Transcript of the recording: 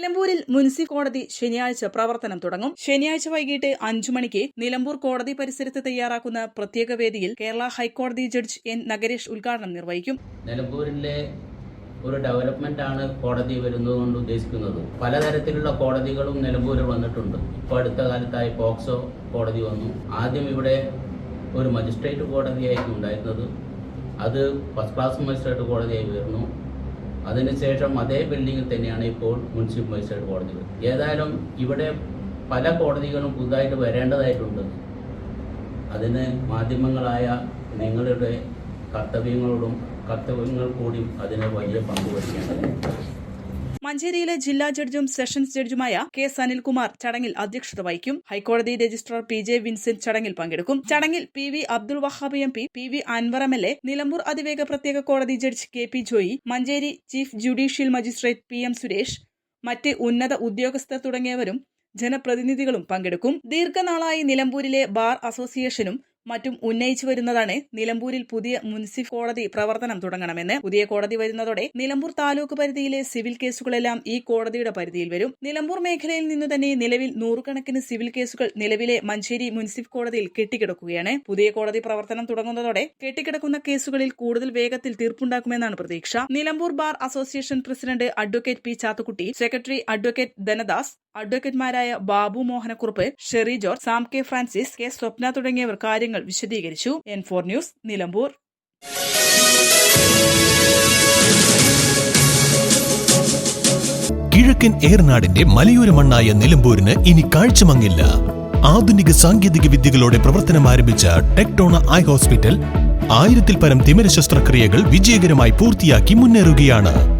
നിലമ്പൂരിൽ മുൻസിഫ് കോടതി ശനിയാഴ്ച പ്രവർത്തനം തുടങ്ങും. ശനിയാഴ്ച വൈകിട്ട് അഞ്ചു മണിക്ക് നിലമ്പൂർ കോടതി പരിസരത്ത് തയ്യാറാക്കുന്ന പ്രത്യേക വേദിയിൽ കേരള ഹൈക്കോടതി ജഡ്ജ് എൻ നഗരേഷ് ഉദ്ഘാടനം നിർവഹിക്കും. നിലമ്പൂരിലെ ഒരു ഡെവലപ്മെന്റ് ആണ് കോടതി വരുന്നത് കൊണ്ട് ഉദ്ദേശിക്കുന്നത്. പലതരത്തിലുള്ള കോടതികളും നിലമ്പൂരിൽ വന്നിട്ടുണ്ട്. ഇപ്പോൾ അടുത്ത കാലത്തായി പോക്സോ കോടതി വന്നു. ആദ്യം ഇവിടെ ഒരു മജിസ്ട്രേറ്റ് കോടതിയായിരിക്കും ഉണ്ടായിരുന്നത്. അത് ഫസ്റ്റ് ക്ലാസ് മജിസ്ട്രേറ്റ് കോടതിയായി ഉയർന്നു. അതിനുശേഷം അതേ ബിൽഡിങ്ങിൽ തന്നെയാണ് ഇപ്പോൾ മുനിസിപ്പൽ മജിസ്ട്രേറ്റ് കോടതികൾ. ഏതായാലും ഇവിടെ പല കോടതികളും പുതുതായിട്ട് വരേണ്ടതായിട്ടുണ്ട്. അതിന് മാധ്യമങ്ങളായ നിങ്ങളുടെ കർത്തവ്യങ്ങളോടും കർത്തവ്യങ്ങൾ കൂടിയും അതിന് വലിയ പങ്ക് മഞ്ചേരിയിലെ ജില്ലാ ജഡ്ജും സെഷൻസ് ജഡ്ജുമായ കെ സനിൽകുമാർ ചടങ്ങിൽ അധ്യക്ഷത വഹിക്കും. ഹൈക്കോടതി രജിസ്ട്രാർ പി ജെ വിൻസെന്റ് ചടങ്ങിൽ പങ്കെടുക്കും. ചടങ്ങിൽ P V Abdul Wahab M P P V Anwar M L A Nilambur അതിവേഗ പ്രത്യേക കോടതി judge K P Joy Manjeri chief judicial magistrate P M Suresh മറ്റ് ഉന്നത ഉദ്യോഗസ്ഥർ തുടങ്ങിയവരും ജനപ്രതിനിധികളും പങ്കെടുക്കും. ദീർഘനാളായി നിലമ്പൂരിലെ ബാർ അസോസിയേഷനും മറ്റും ഉന്നയിച്ചു വരുന്നതാണ് നിലമ്പൂരിൽ പുതിയ മുനിസിഫ് കോടതി പ്രവർത്തനം തുടങ്ങണമെന്ന്. പുതിയ കോടതി വരുന്നതോടെ നിലമ്പൂർ താലൂക്ക് പരിധിയിലെ സിവിൽ കേസുകളെല്ലാം ഈ കോടതിയുടെ പരിധിയിൽ വരും. നിലമ്പൂർ മേഖലയിൽ നിന്ന് തന്നെ നിലവിൽ നൂറുകണക്കിന് സിവിൽ കേസുകൾ നിലവിലെ മഞ്ചേരി മുനിസിഫ് കോടതിയിൽ കെട്ടിക്കിടക്കുകയാണ്. പുതിയ കോടതി പ്രവർത്തനം തുടങ്ങുന്നതോടെ കെട്ടിക്കിടക്കുന്ന കേസുകളിൽ കൂടുതൽ വേഗത്തിൽ തീർപ്പുണ്ടാക്കുമെന്നാണ് പ്രതീക്ഷ. Nilambur bar association president advocate P Chathukutty secretary advocate Dhanadas അഡ്വക്കേറ്റ്മാരായ Babu Mohanakurup Sherry George Sam K Francis K Swapna തുടങ്ങിയവർ കാര്യങ്ങൾ വിശദീകരിച്ചു. N four news Nilambur. കിഴക്കൻ ഏർനാടിന്റെ മലയോര മണ്ണായ നിലമ്പൂരിന് ഇനി കാഴ്ചമങ്ങില്ല. ആധുനിക സാങ്കേതിക വിദ്യകളോടെ പ്രവർത്തനം ആരംഭിച്ച ടെക്ടോണ ഐ ഹോസ്പിറ്റൽ ആയിരത്തിൽ പരം തിമിര ശസ്ത്രക്രിയകൾ വിജയകരമായി പൂർത്തിയാക്കി മുന്നേറുകയാണ്.